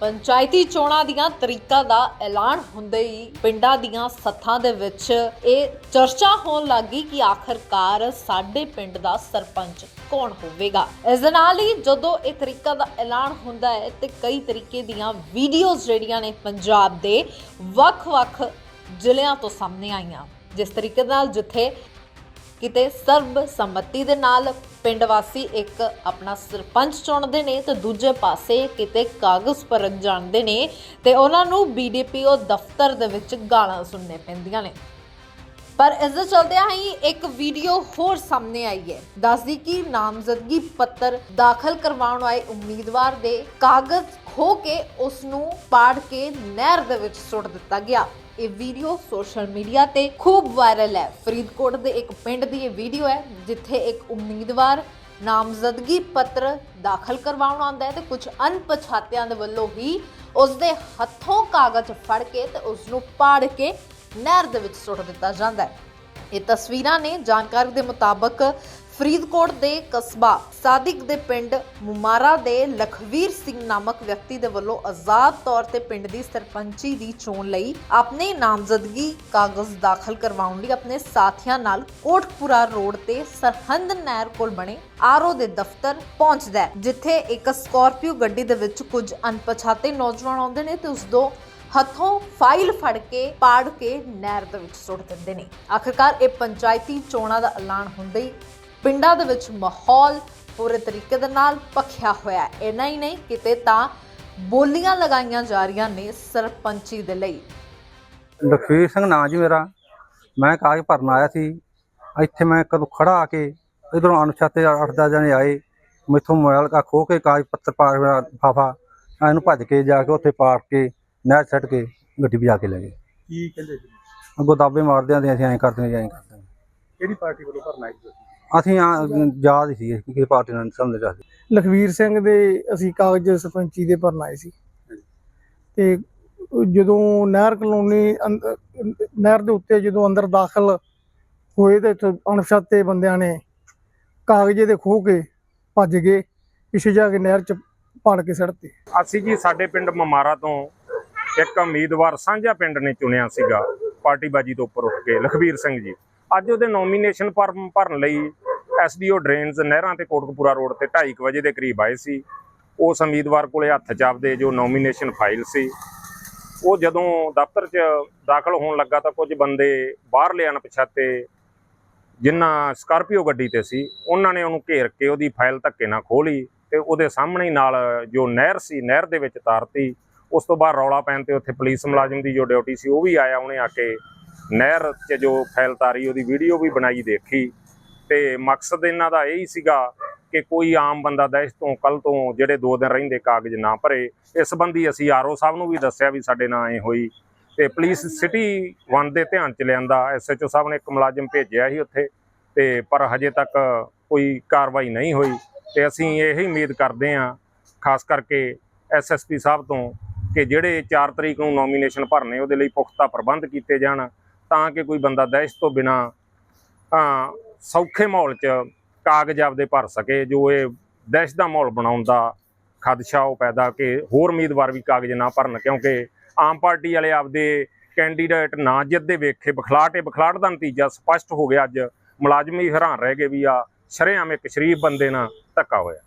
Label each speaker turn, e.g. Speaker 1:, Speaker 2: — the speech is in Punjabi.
Speaker 1: ਪੰਚਾਇਤੀ ਚੋਣਾਂ ਦੀਆਂ ਤਰੀਕਾਂ ਦਾ ਐਲਾਨ ਹੁੰਦੇ ਹੀ ਪਿੰਡਾਂ ਦੀਆਂ ਸੱਥਾਂ ਦੇ ਵਿੱਚ ਇਹ ਚਰਚਾ ਹੋਣ ਲੱਗੀ ਕਿ ਆਖਰਕਾਰ ਸਾਡੇ ਪਿੰਡ ਦਾ ਸਰਪੰਚ ਕੌਣ ਹੋਵੇਗਾ। ਇਸ ਦੇ ਨਾਲ ਹੀ ਜਦੋਂ ਇਹ ਤਰੀਕਾ ਦਾ ਐਲਾਨ ਹੁੰਦਾ ਹੈ ਤੇ ਕਈ ਤਰੀਕੇ ਦੀਆਂ ਵੀਡੀਓਜ਼ ਜਿਹੜੀਆਂ ਨੇ ਪੰਜਾਬ ਦੇ ਵੱਖ-ਵੱਖ ਜ਼ਿਲ੍ਹਿਆਂ ਤੋਂ ਸਾਹਮਣੇ ਆਈਆਂ। ਜਿਸ ਤਰੀਕੇ ਨਾਲ ਜਿੱਥੇ ਕਿਤੇ ਸਰਬ ਸੰਮਤੀ ਦੇ ਨਾਲ ਪਿੰਡ ਵਾਸੀ ਇੱਕ ਆਪਣਾ ਸਰਪੰਚ ਚੁਣਦੇ ਨੇ ਤੇ ਦੂਜੇ ਪਾਸੇ ਕਿਤੇ ਕਾਗਜ਼ ਪਰਤ ਜਾਣਦੇ ਨੇ ਤੇ ਉਹਨਾਂ ਨੂੰ ਬੀਡੀਪੀਓ ਦਫ਼ਤਰ ਦੇ ਵਿੱਚ ਗਾਲਾਂ ਸੁਣਨੇ ਪੈਂਦੀਆਂ ਨੇ। ਪਰ ਇਸ ਦੇ ਚਲਦਿਆਂ ਹੀ ਇੱਕ ਵੀਡੀਓ ਹੋਰ ਸਾਹਮਣੇ ਆਈ ਹੈ। ਦੱਸਦੀ ਕਿ ਨਾਮਜ਼ਦਗੀ ਪੱਤਰ ਦਾਖਲ ਕਰਵਾਉਣ ਆਏ ਉਮੀਦਵਾਰ ਦੇ ਕਾਗਜ਼ ਖੋ ਕੇ ਉਸ ਨੂੰ ਪਾੜ ਕੇ ਨਹਿਰ ਦੇ ਵਿੱਚ ਸੁੱਟ ਦਿੱਤਾ ਗਿਆ। ਇਹ ਵੀਡੀਓ ਸੋਸ਼ਲ ਮੀਡੀਆ ਤੇ ਖੂਬ ਵਾਇਰਲ ਹੈ। ਫਰੀਦਕੋਟ ਦੇ ਇੱਕ ਪਿੰਡ ਦੀ ਇਹ ਵੀਡੀਓ ਹੈ, ਜਿੱਥੇ ਇੱਕ ਉਮੀਦਵਾਰ ਨਾਮਜ਼ਦਗੀ ਪੱਤਰ ਦਾਖਲ ਕਰਵਾਉਣ ਆਉਂਦਾ ਹੈ ਤੇ ਕੁਝ ਅਣਪਛਾਤਿਆਂ ਦੇ ਵੱਲੋਂ ਹੀ ਉਸ ਦੇ ਹੱਥੋਂ ਕਾਗਜ਼ ਫੜ ਕੇ ਤੇ ਉਸ ਨੂੰ ਪਾੜ ਕੇ ਨਹਿਰ ਦੇ ਵਿੱਚ ਸੁੱਟ ਦਿੱਤਾ ਜਾਂਦਾ ਹੈ। ਇਹ ਤਸਵੀਰਾਂ ਨੇ ਜਾਣਕਾਰੀ ਦੇ ਮੁਤਾਬਕ ਫਰੀਦਕੋਟ ਦੇ ਕਸਬਾ ਸਾਦਿਕ ਦੇ ਪਿੰਡ ਮੁਮਾਰਾ ਦੇ ਲਖਵੀਰ ਸਿੰਘ ਨਾਮਕ ਵਿਅਕਤੀ ਦੇ ਵੱਲੋਂ ਆਜ਼ਾਦ ਤੌਰ ਤੇ ਪਿੰਡ ਦੀ ਸਰਪੰਚੀ ਦੀ ਚੋਣ ਲਈ ਆਪਣੇ ਨਾਮਜ਼ਦਗੀ ਕਾਗਜ਼ ਦਾਖਲ ਕਰਵਾਉਣ ਲਈ ਆਪਣੇ ਸਾਥੀਆਂ ਨਾਲ ਕੋਟਕਪੁਰਾ ਰੋਡ ਤੇ ਸਰਹੰਦ ਨਹਿਰ ਕੋਲ ਬਣੇ ਆਰਓ ਦੇ ਦਫ਼ਤਰ ਪਹੁੰਚਦਾ ਹੈ, ਜਿੱਥੇ ਇੱਕ ਸਕਾਰਪੀਓ ਗੱਡੀ ਦੇ ਵਿੱਚ ਕੁਝ ਅਣਪਛਾਤੇ ਨੌਜਵਾਨ ਆਉਂਦੇ ਨੇ ਤੇ ਉਸ ਦੋ ਹੱਥੋਂ ਫਾਈਲ ਫੜ ਕੇ ਪਾੜ ਕੇ ਨਹਿਰ ਦੇ ਵਿੱਚ ਸੁੱਟ ਦਿੰਦੇ ਨੇ। ਆਖਰਕਾਰ ਇਹ ਪੰਚਾਇਤੀ ਚੋਣਾਂ ਦਾ ਐਲਾਨ ਹੁੰਦੇ ਹੀ ਪਿੰਡਾਂ ਦੇ ਵਿੱਚ ਮਾਹੌਲ ਪੂਰੇ ਤਰੀਕੇ ਦੇ ਨਾਲ ਪੱਖਿਆ ਹੋਇਆ ਹੈ। ਇੰਨਾ ਹੀ ਨਹੀਂ ਕਿਤੇ ਤਾਂ ਬੋਲੀਆਂ ਲਗਾਈਆਂ ਜਾ ਰਹੀਆਂ ਨੇ ਸਰਪੰਚੀ ਦੇ ਲਈ।
Speaker 2: ਲਖਵੀਰ ਸਿੰਘ ਨਾਂ ਜੀ ਮੇਰਾ। ਮੈਂ ਕਾਗਜ਼ ਭਰਨ ਆਇਆ ਸੀ। ਇੱਥੇ ਮੈਂ ਕਦੋਂ ਖੜਾ ਆ ਕੇ ਇਧਰੋਂ ਅਣਛਾਤੇ ਅੱਠ ਦਸ ਜਣੇ ਆਏ। ਮੈਥੋਂ ਮੋਬਾਈਲ ਕਾ ਖੋ ਕੇ ਕਾਗਜ਼ ਪੱਤਰ ਪਾ ਫਾਫਾ ਇਹਨੂੰ ਭੱਜ ਕੇ ਜਾ ਕੇ ਉੱਥੇ ਪਾੜ ਕੇ ਨਹਿਰ ਛੱਡ ਕੇ ਗੱਡੀ ਭਜਾ ਕੇ ਲੈ ਗਏ।
Speaker 3: ਕੀ ਕਹਿੰਦੇ ਸੀ
Speaker 2: ਅੱਗੋਂ ਦਾਬੇ ਮਾਰਦੇ ਆਂ ਅਸੀਂ ਐਂ ਕਰਦੇ ਜੀ, ਐਂ ਕਰਦੇ ਹਾਂ।
Speaker 3: ਕਿਹੜੀ ਪਾਰਟੀ ਵੱਲੋਂ ਭਰਨਾ ਹੈ ਤੁਸੀਂ?
Speaker 2: ਅਸੀਂ ਆ ਯਾਦ ਸੀ ਕਿ ਪਾਰਟੀ ਨਾਲ ਸਮਝ ਸੀ।
Speaker 4: ਲਖਵੀਰ ਸਿੰਘ ਦੇ ਅਸੀਂ ਕਾਗਜ਼ ਸਰਪੰਚੀ ਦੇ ਭਰਨ ਆਏ ਸੀ। ਤੇ ਜਦੋਂ ਨਹਿਰ ਕਲੋਨੀ ਨਹਿਰ ਦੇ ਉੱਤੇ ਜਦੋਂ ਅੰਦਰ ਦਾਖਲ ਹੋਏ ਤੇ ਇੱਥੇ ਅਣਪਛਾਤੇ ਬੰਦਿਆਂ ਨੇ ਕਾਗਜ਼ੇ ਦੇ ਖੋਹ ਕੇ ਭੱਜ ਗਏ ਪਿੱਛੇ ਜਾ ਕੇ ਨਹਿਰ ਚ ਪਾੜ ਕੇ ਸੜਤੇ
Speaker 5: ਅਸੀਂ ਜੀ ਸਾਡੇ ਪਿੰਡ ਮਮਾਰਾ ਤੋਂ ਇੱਕ ਉਮੀਦਵਾਰ ਸਾਂਝਾ ਪਿੰਡ ਨੇ ਚੁਣਿਆ ਸੀਗਾ ਪਾਰਟੀਬਾਜੀ ਤੋਂ ਉੱਪਰ ਉੱਠ ਕੇ ਲਖਵੀਰ ਸਿੰਘ ਜੀ। ਅੱਜ ਉਹਦੇ ਨੋਮੀਨੇਸ਼ਨ ਫਾਰਮ ਭਰਨ ਲਈ ਐਸਡੀਓ ਡਰੇਨਸ ਨਹਿਰਾਂ ਤੇ ਕੋਟਕਪੂਰਾ ਰੋਡ ਤੇ 2:30 ਵਜੇ ਦੇ ਕਰੀਬ ਆਏ ਸੀ। ਉਸ ਉਮੀਦਵਾਰ ਕੋਲੇ ਹੱਥ 'ਚ ਜੋ ਨੋਮੀਨੇਸ਼ਨ ਫਾਈਲ ਸੀ। ਉਹ ਜਦੋਂ ਦਫ਼ਤਰ 'ਚ ਦਾਖਲ ਹੋਣ ਲੱਗਾ ਤਾਂ ਕੁਝ ਬੰਦੇ ਬਾਹਰਲੇ ਅਣਪਛਾਤੇ ਜਿਨ੍ਹਾਂ ਸਕਾਰਪੀਓ ਗੱਡੀ ਤੇ ਸੀ, ਉਹਨਾਂ ਨੇ ਉਹਨੂੰ ਘੇਰ ਕੇ ਉਹਦੀ ਫਾਈਲ ਧੱਕੇ ਨਾਲ ਖੋਲੀ ਤੇ ਉਹਦੇ ਸਾਹਮਣੇ ਹੀ ਨਾਲ ਜੋ ਨਹਿਰ ਸੀ, ਨਹਿਰ ਦੇ ਵਿੱਚ ਤਾਰਤੀ, ਉਸ ਤੋਂ ਬਾਅਦ ਰੌਲਾ ਪੈਣ ਤੇ ਉੱਥੇ ਪੁਲਿਸ ਮੁਲਾਜ਼ਮ ਦੀ ਜੋ ਡਿਊਟੀ ਸੀ, ਉਹ ਵੀ ਆਇਆ, ਉਹਨੇ ਆ ਕੇ ਨਹਿਰ 'ਚ ਜੋ ਫਾਈਲ ਤਾਰੀ ਉਹਦੀ ਵੀਡੀਓ ਵੀ ਬਣਾਈ, ਦੇਖੀ। ਤੇ ਮਕਸਦ ਇਹਨਾਂ ਦਾ ਇਹ ਹੀ ਸੀਗਾ ਕਿ ਕੋਈ ਆਮ ਬੰਦਾ ਦਹਿਸ਼ਤ ਤੋਂ ਕੱਲ ਤੋਂ ਜਿਹੜੇ ਦੋ ਦਿਨ ਰਹਿੰਦੇ ਕਾਗਜ਼ ਨਾ ਭਰੇ, ਇਸ ਸੰਬੰਧੀ ਅਸੀਂ ਆਰਓ ਸਾਹਿਬ ਨੂੰ ਵੀ ਦੱਸਿਆ ਵੀ ਸਾਡੇ ਨਾਲ ਐ ਹੋਈ। ਤੇ ਪੁਲਿਸ ਸਿਟੀ 1 ਦੇ ਧਿਆਨ ਚ ਲਿਆਂਦਾ ਐਸਐਚਓ ਸਾਹਿਬ ਨੇ ਇੱਕ ਮੁਲਾਜ਼ਮ ਭੇਜਿਆ ਸੀ ਉੱਥੇ, ਤੇ ਪਰ ਹਜੇ ਤੱਕ ਕੋਈ ਕਾਰਵਾਈ ਨਹੀਂ ਹੋਈ। ਤੇ ਅਸੀਂ ਇਹ ਹੀ ਉਮੀਦ ਕਰਦੇ ਹਾਂ, ਖਾਸ ਕਰਕੇ ਐਸਐਸਪੀ ਸਾਹਿਬ ਤੋਂ, ਕਿ ਜਿਹੜੇ 4 ਤਰੀਕ ਨੂੰ ਨੋਮੀਨੇਸ਼ਨ ਭਰਨੇ, ਉਹਦੇ ਲਈ ਪੁਖਤਾ ਪ੍ਰਬੰਧ ਕੀਤੇ ਜਾਣ। ਤਾਂ ਕਿ ਕੋਈ ਬੰਦਾ ਦਹਿਸ਼ਤ ਤੋਂ ਬਿਨਾ ਸੌਖੇ ਮਾਹੌਲ 'ਚ ਕਾਗਜ਼ ਆਪਦੇ ਭਰ ਸਕੇ, ਜੋ ਇਹ ਦਹਿਸ਼ਤ ਦਾ ਮਾਹੌਲ ਬਣਾਉਣ ਦਾ ਖਦਸ਼ਾ ਉਹ ਪੈਦਾ ਕਿ ਹੋਰ ਉਮੀਦਵਾਰ ਵੀ ਕਾਗਜ਼ ਨਾ ਭਰਨ, ਕਿਉਂਕਿ ਆਮ ਪਾਰਟੀ ਵਾਲੇ ਆਪਦੇ ਕੈਂਡੀਡੇਟ ਨਾ ਜਿੱਦੇ ਵੇਖੇ, ਬਖਲਾਟ ਇਹ ਬਖਲਾਟ ਦਾ ਨਤੀਜਾ ਸਪਸ਼ਟ ਹੋ ਗਿਆ ਅੱਜ। ਮੁਲਾਜ਼ਮ ਹੀ ਹੈਰਾਨ ਰਹਿ ਗਏ ਵੀ ਆ ਸ਼ਰੇਆਮ ਇੱਕ ਸ਼ਰੀਫ ਬੰਦੇ ਨਾਲ ਧੱਕਾ ਹੋਇਆ।